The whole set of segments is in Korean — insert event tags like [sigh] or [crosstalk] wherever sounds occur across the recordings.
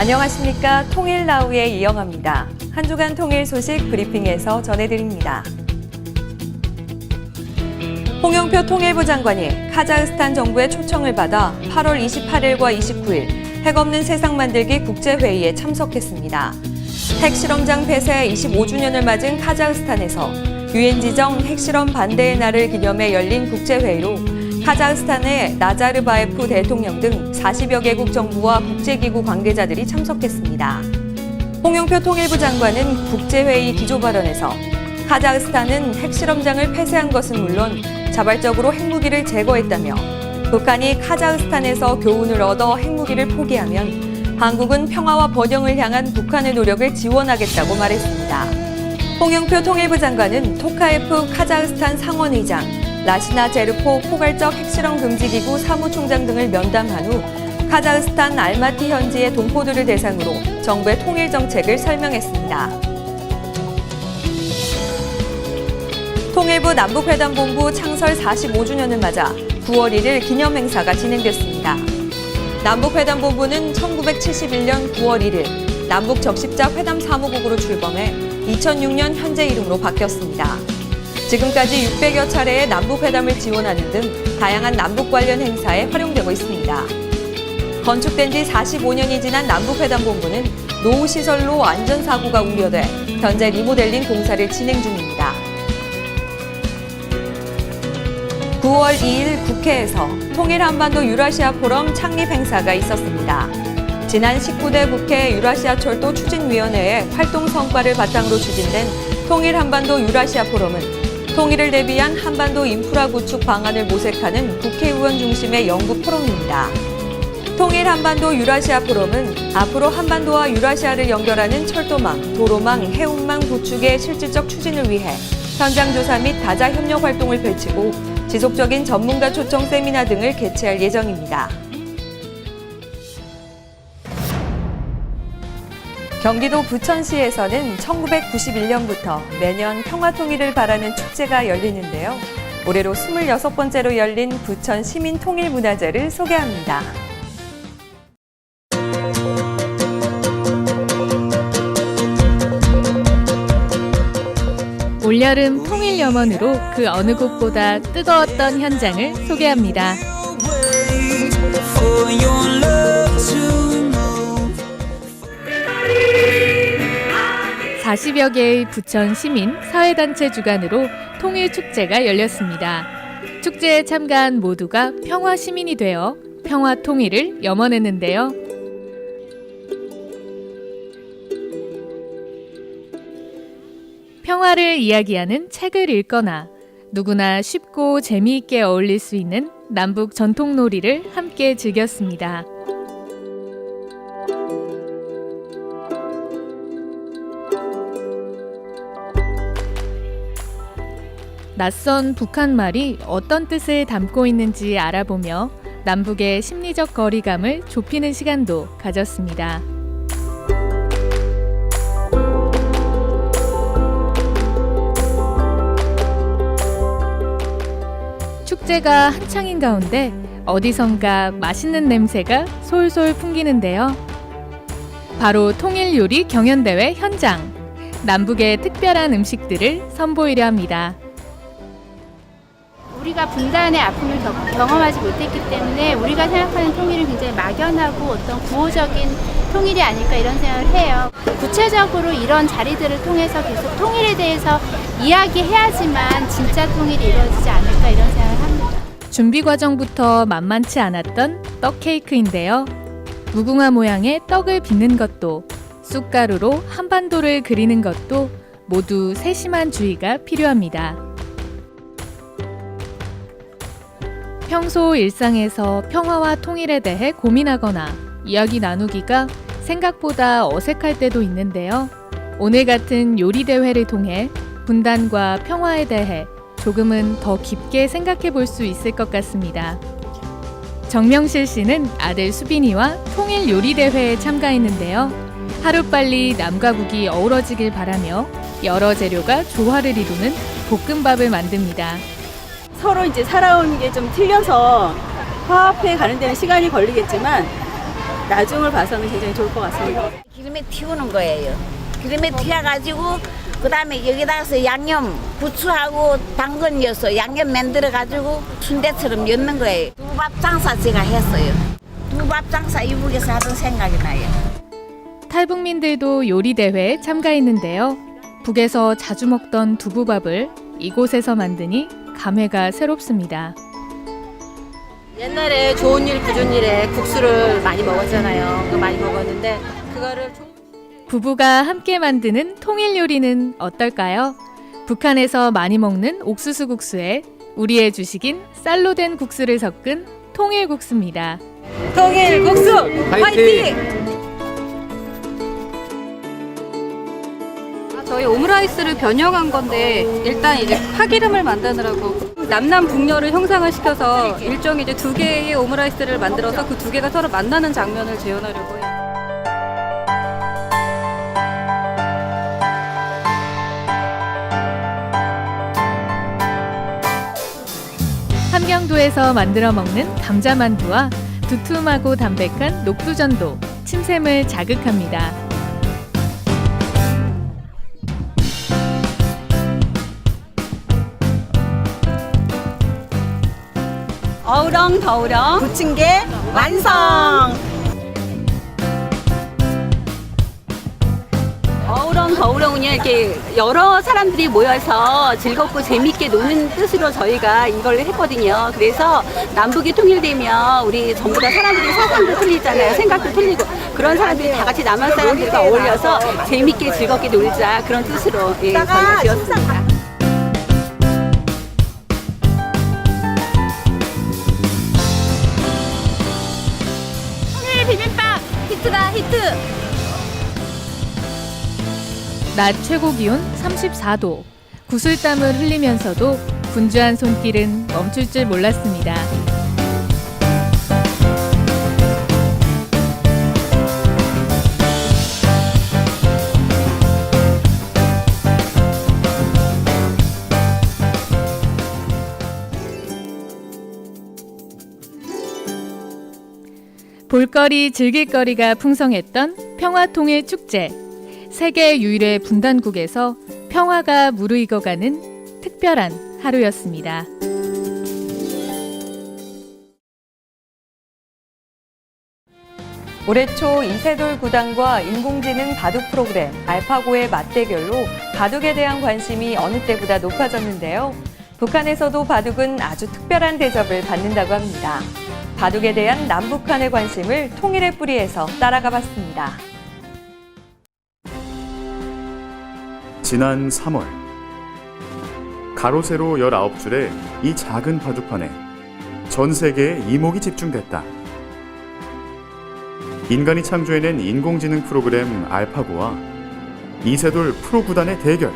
안녕하십니까. 통일나우의 이영아입니다. 한 주간 통일 소식 브리핑에서 전해드립니다. 홍영표 통일부 장관이 카자흐스탄 정부의 초청을 받아 8월 28일과 29일 핵 없는 세상 만들기 국제회의에 참석했습니다. 핵실험장 폐쇄 25주년을 맞은 카자흐스탄에서 유엔 지정 핵실험 반대의 날을 기념해 열린 국제회의로 카자흐스탄의 나자르바예프 대통령 등 40여 개국 정부와 국제기구 관계자들이 참석했습니다. 홍영표 통일부 장관은 국제회의 기조 발언에서 카자흐스탄은 핵실험장을 폐쇄한 것은 물론 자발적으로 핵무기를 제거했다며 북한이 카자흐스탄에서 교훈을 얻어 핵무기를 포기하면 한국은 평화와 번영을 향한 북한의 노력을 지원하겠다고 말했습니다. 홍영표 통일부 장관은 토카예프 카자흐스탄 상원의장, 라시나 제르포 포괄적 핵실험 금지기구 사무총장 등을 면담한 후 카자흐스탄 알마티 현지의 동포들을 대상으로 정부의 통일 정책을 설명했습니다. 통일부 남북회담본부 창설 45주년을 맞아 9월 1일 기념행사가 진행됐습니다. 남북회담본부는 1971년 9월 1일 남북 적십자 회담 사무국으로 출범해 2006년 현재 이름으로 바뀌었습니다. 지금까지 600여 차례의 남북회담을 지원하는 등 다양한 남북 관련 행사에 활용되고 있습니다. 건축된 지 45년이 지난 남북회담본부는 노후시설로 안전사고가 우려돼 현재 리모델링 공사를 진행 중입니다. 9월 2일 국회에서 통일 한반도 유라시아 포럼 창립 행사가 있었습니다. 지난 19대 국회 유라시아 철도 추진위원회의 활동 성과를 바탕으로 추진된 통일 한반도 유라시아 포럼은 통일을 대비한 한반도 인프라 구축 방안을 모색하는 국회의원 중심의 연구 포럼입니다. 통일 한반도 유라시아 포럼은 앞으로 한반도와 유라시아를 연결하는 철도망, 도로망, 해운망 구축의 실질적 추진을 위해 현장 조사 및 다자 협력 활동을 펼치고 지속적인 전문가 초청 세미나 등을 개최할 예정입니다. 경기도 부천시에서는 1991년부터 매년 평화 통일을 바라는 축제가 열리는데요. 올해로 26번째로 열린 부천 시민 통일 문화제를 소개합니다. 올여름 통일 염원으로 그 어느 곳보다 뜨거웠던 현장을 소개합니다. 40여 개의 부천 시민 사회단체 주관으로 통일 축제가 열렸습니다. 축제에 참가한 모두가 평화 시민이 되어 평화 통일을 염원했는데요. 평화를 이야기하는 책을 읽거나 누구나 쉽고 재미있게 어울릴 수 있는 남북 전통 놀이를 함께 즐겼습니다. 낯선 북한 말이 어떤 뜻을 담고 있는지 알아보며 남북의 심리적 거리감을 좁히는 시간도 가졌습니다. 축제가 한창인 가운데 어디선가 맛있는 냄새가 솔솔 풍기는데요. 바로 통일 요리 경연대회 현장. 남북의 특별한 음식들을 선보이려 합니다. 우리가 분단의 아픔을 겨- 경험하지 못했기 때문에 우리가 생각하는 통일은 굉장히 막연하고 어떤 구호적인 통일이 아닐까 이런 생각을 해요. 구체적으로 이런 자리들을 통해서 계속 통일에 대해서 이야기해야지만 진짜 통일이 이루어지지 않을까 이런 생각을 합니다. 준비 과정부터 만만치 않았던 떡 케이크인데요. 무궁화 모양의 떡을 빚는 것도 쑥가루로 한반도를 그리는 것도 모두 세심한 주의가 필요합니다. 평소 일상에서 평화와 통일에 대해 고민하거나 이야기 나누기가 생각보다 어색할 때도 있는데요. 오늘 같은 요리 대회를 통해 분단과 평화에 대해 조금은 더 깊게 생각해 볼 수 있을 것 같습니다. 정명실 씨는 아들 수빈이와 통일 요리 대회에 참가했는데요. 하루빨리 남과 북이 어우러지길 바라며 여러 재료가 조화를 이루는 볶음밥을 만듭니다. 서로 이제 살아온 게 좀 틀려서 화합해 가는 데는 시간이 걸리겠지만 나중을 봐서는 굉장히 좋을 것 같습니다. 기름에 튀우는 거예요. 기름에 튀어가지고 그다음에 여기다가서 양념 부추하고 당근 넣어서 양념 만들어 가지고 순대처럼 엮는 거예요. 두밥 장사 제가 했어요. 두밥 장사 이북에서 하던 생각이 나요. 탈북민들도 요리 대회에 참가했는데요. 북에서 자주 먹던 두부밥을 이곳에서 만드니 감회가 새롭습니다. 옛날에 좋은 일, 부준 일에 국수를 많이 먹었잖아요. 많이 먹었는데 그거를 좀 부부가 함께 만드는 통일 요리는 어떨까요? 북한에서 많이 먹는 옥수수 국수에 우리의 주식인 쌀로 된 국수를 섞은 통일 국수입니다. 통일 국수 화이팅! 아, 저희 오므라이스를 변형한 건데 일단 이제 파기름을 만드느라고 남남 북녀를 형상을 시켜서 일종의 이제 두 개의 오므라이스를 만들어서 그 두 개가 서로 만나는 장면을 재현하려고 해요. 함경도에서 만들어 먹는 감자만두와 두툼하고 담백한 녹두전도 침샘을 자극합니다. 어우렁 더우렁 부침개 완성! 어우렁 더우렁은요 이렇게 여러 사람들이 모여서 즐겁고 재밌게 노는 뜻으로 저희가 이걸 했거든요. 그래서 남북이 통일되면 우리 전부 다 사람들이 사상도 틀리잖아요. 생각도 틀리고 그런 사람들이 다 같이 남한 사람들과 어울려서 재밌게 즐겁게 놀자 그런 뜻으로 예, 저희가 지었습니다. 낮 최고 기온 34도. 구슬땀을 흘리면서도 분주한 손길은 멈출 줄 몰랐습니다. 볼거리, 즐길거리가 풍성했던 평화통일 축제. 세계 유일의 분단국에서 평화가 무르익어가는 특별한 하루였습니다. 올해 초 이세돌 구단과 인공지능 바둑 프로그램 알파고의 맞대결로 바둑에 대한 관심이 어느 때보다 높아졌는데요. 북한에서도 바둑은 아주 특별한 대접을 받는다고 합니다. 바둑에 대한 남북한의 관심을 통일의 뿌리에서 따라가 봤습니다. 지난 3월 가로세로 19줄의 이 작은 바둑판에 전 세계의 이목이 집중됐다. 인간이 창조해낸 인공지능 프로그램 알파고와 이세돌 프로 구단의 대결.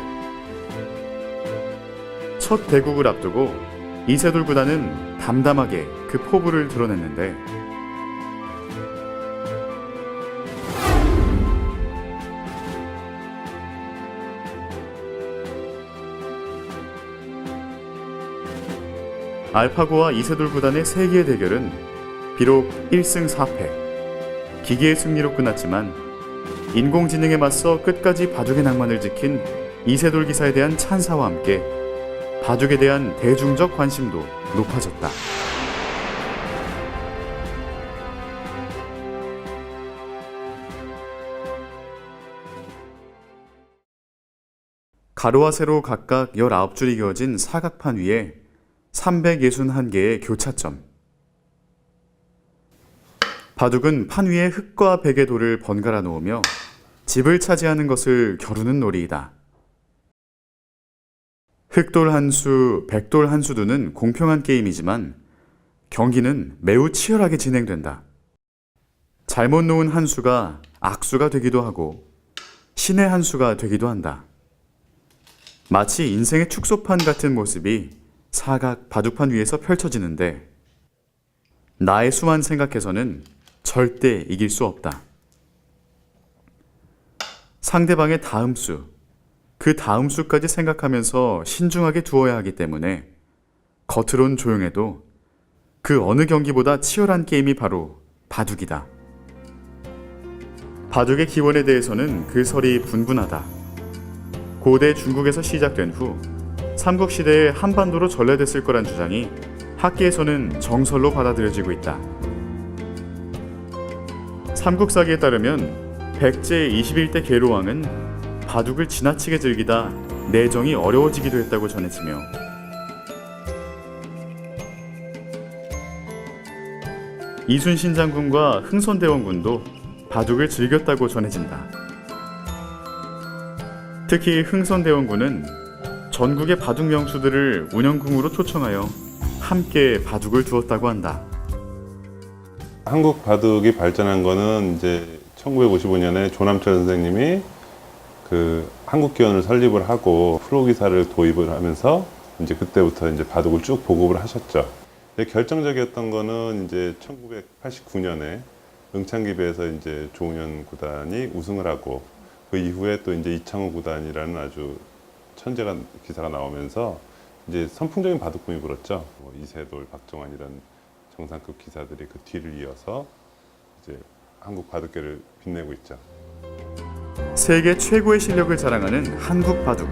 첫 대국을 앞두고 이세돌 구단은 담담하게 그 포부를 드러냈는데 알파고와 이세돌 구단의 세기의 대결은 비록 1승 4패, 기계의 승리로 끝났지만 인공지능에 맞서 끝까지 바둑의 낭만을 지킨 이세돌 기사에 대한 찬사와 함께 바둑에 대한 대중적 관심도 높아졌다. 가로와 세로 각각 19줄이 그어진 사각판 위에 361개의 교차점. 바둑은 판 위에 흙과 백의 돌을 번갈아 놓으며 집을 차지하는 것을 겨루는 놀이이다. 흑돌 한 수, 백돌 한 수 두는 공평한 게임이지만 경기는 매우 치열하게 진행된다. 잘못 놓은 한 수가 악수가 되기도 하고 신의 한 수가 되기도 한다. 마치 인생의 축소판 같은 모습이 사각 바둑판 위에서 펼쳐지는데 나의 수만 생각해서는 절대 이길 수 없다. 상대방의 다음 수, 그 다음 수까지 생각하면서 신중하게 두어야 하기 때문에 겉으론 조용해도 그 어느 경기보다 치열한 게임이 바로 바둑이다. 바둑의 기원에 대해서는 그 설이 분분하다. 고대 중국에서 시작된 후 삼국시대에 한반도로 전래됐을 거란 주장이 학계에서는 정설로 받아들여지고 있다. 삼국사기에 따르면 백제 21대 계로왕은 바둑을 지나치게 즐기다 내정이 어려워지기도 했다고 전해지며 이순신 장군과 흥선대원군도 바둑을 즐겼다고 전해진다. 특히 흥선대원군은 전국의 바둑 명수들을 운영궁으로 초청하여 함께 바둑을 두었다고 한다. 한국 바둑이 발전한 거는 이제 1955년에 조남철 선생님이 그 한국기원을 설립을 하고 프로 기사를 도입을 하면서 이제 그때부터 이제 바둑을 쭉 보급을 하셨죠. 결정적이었던 거는 이제 1989년에 응창기배에서 이제 조은현 구단이 우승을 하고 그 이후에 또 이제 이창호 구단이라는 아주 천재가 기사가 나오면서 이제 선풍적인 바둑붐이 불었죠. 뭐 이세돌, 박종환 이런 정상급 기사들이 그 뒤를 이어서 이제 한국 바둑계를 빛내고 있죠. 세계 최고의 실력을 자랑하는 한국 바둑.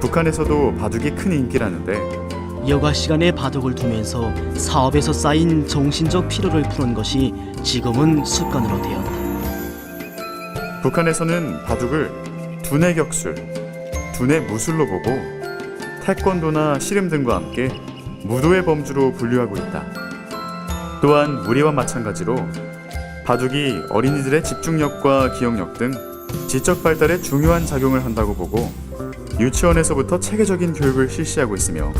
북한에서도 바둑이 큰 인기라는데 여가 시간에 바둑을 두면서 사업에서 쌓인 정신적 피로를 푸는 것이 지금은 습관으로 되었다. 북한에서는 바둑을 두뇌 격술, 두뇌 무술로 보고 태권도나 씨름 등과 함께 무도의 범주로 분류하고 있다. 또한 우리와 마찬가지로 바둑이 어린이들의 집중력과 기억력 등 지적 발달에 중요한 작용을 한다고 보고 유치원에서부터 체계적인 교육을 실시하고 있으며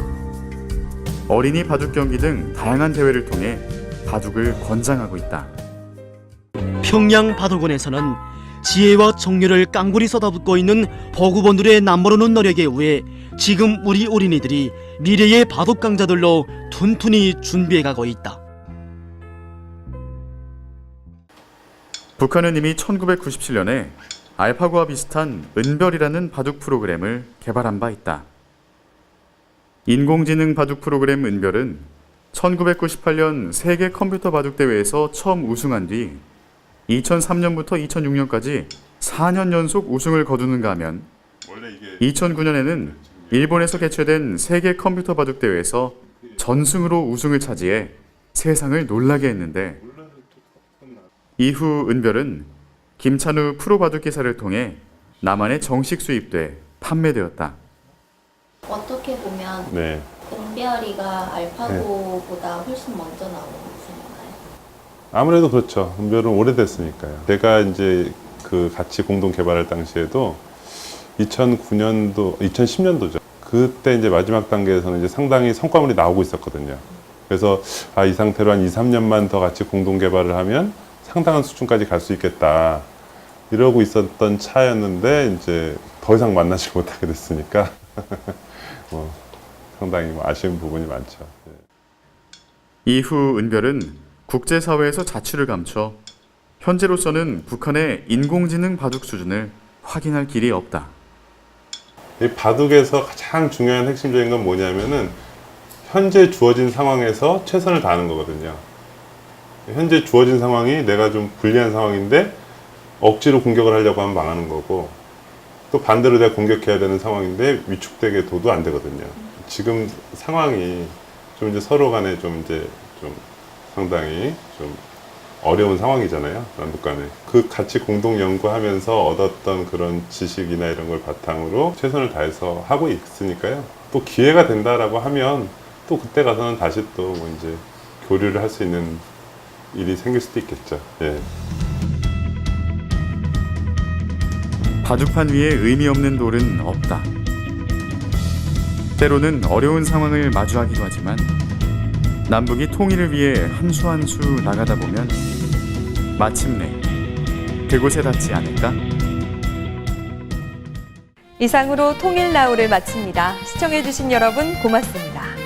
어린이 바둑 경기 등 다양한 대회를 통해 바둑을 권장하고 있다. 평양 바둑원에서는 지혜와 정열을 깡굴이 쏟아붓고 있는 버구본들의 남모르는 노력에 의해 지금 우리 어린이들이 미래의 바둑 강자들로 튼튼히 준비해가고 있다. 북한은 이미 1997년에 알파고와 비슷한 은별이라는 바둑 프로그램을 개발한 바 있다. 인공지능 바둑 프로그램 은별은 1998년 세계 컴퓨터 바둑 대회에서 처음 우승한 뒤 2003년부터 2006년까지 4년 연속 우승을 거두는가 하면 2009년에는 일본에서 개최된 세계 컴퓨터 바둑 대회에서 전승으로 우승을 차지해 세상을 놀라게 했는데 이후 은별은 김찬우 프로 바둑 기사를 통해 남한에 정식 수입돼 판매되었다. 어떻게 보면 네. 은별이가 알파고보다 훨씬 먼저 나온 우승인가요? 아무래도 그렇죠. 은별은 오래됐으니까요. 내가 이제 그 같이 공동 개발할 당시에도 2009년도, 2010년도죠. 그때 이제 마지막 단계에서는 이제 상당히 성과물이 나오고 있었거든요. 그래서 아, 이 상태로 한 2, 3년만 더 같이 공동 개발을 하면 상당한 수준까지 갈 수 있겠다. 이러고 있었던 차였는데 이제 더 이상 만나지 못하게 됐으니까 [laughs] 뭐 상당히 뭐 아쉬운 부분이 많죠. 예. 이후 은별은 국제사회에서 자취를 감춰 현재로서는 북한의 인공지능 바둑 수준을 확인할 길이 없다. 이 바둑에서 가장 중요한 핵심적인 건 뭐냐면은 현재 주어진 상황에서 최선을 다하는 거거든요. 현재 주어진 상황이 내가 좀 불리한 상황인데 억지로 공격을 하려고 하면 망하는 거고 또 반대로 내가 공격해야 되는 상황인데 위축되게 둬도 안 되거든요. 지금 상황이 좀 이제 서로 간에 좀 이제 좀 상당히 좀 어려운 상황이잖아요. 남북 간에. 그 같이 공동 연구하면서 얻었던 그런 지식이나 이런 걸 바탕으로 최선을 다해서 하고 있으니까요. 또 기회가 된다라고 하면 또 그때 가서는 다시 또 뭐 이제 교류를 할 수 있는 일이 생길 수도 있겠죠. 예. 바둑판 위에 의미 없는 돌은 없다. 때로는 어려운 상황을 마주하기도 하지만 남북이 통일을 위해 한 수 한 수 나가다 보면 마침내 그곳에 닿지 않을까? 이상으로 통일 나우를 마칩니다. 시청해주신 여러분 고맙습니다.